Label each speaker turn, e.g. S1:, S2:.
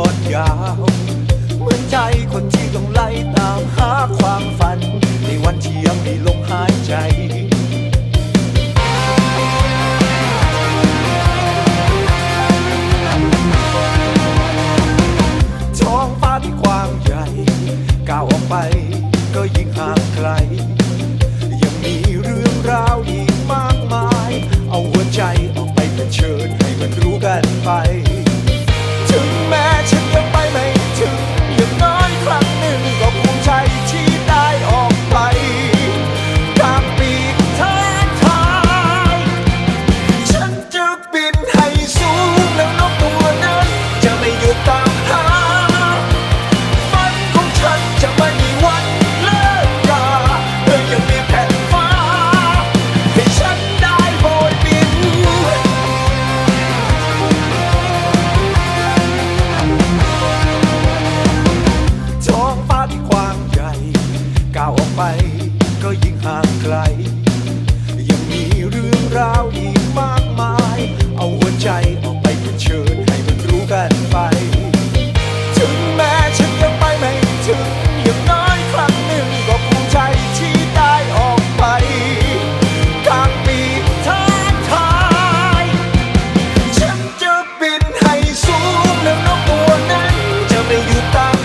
S1: อดยาว เหมือนใจคนที่ต้องไล่ตามหาความฝัน ในวันที่ยังมีลมหายใจท้องฟ้าที่กว้างใหญ่ก้าวออกไปก็ยิ่งห่างไกล่างไกล ยังมีเรื่องราวอีกมากมาย เอาหัวใจออกไปเผชิญให้มันรู้กันไป ถึงแม้ฉันยังไปไม่ถึงอย่างน้อยครั้งหนึ่งก็ภูมิใจที่ได้ออกไปกลางปีท้าทายฉันจะบินให้สูงแล้วนกตัวนั้นจะไม่อยู่ตาม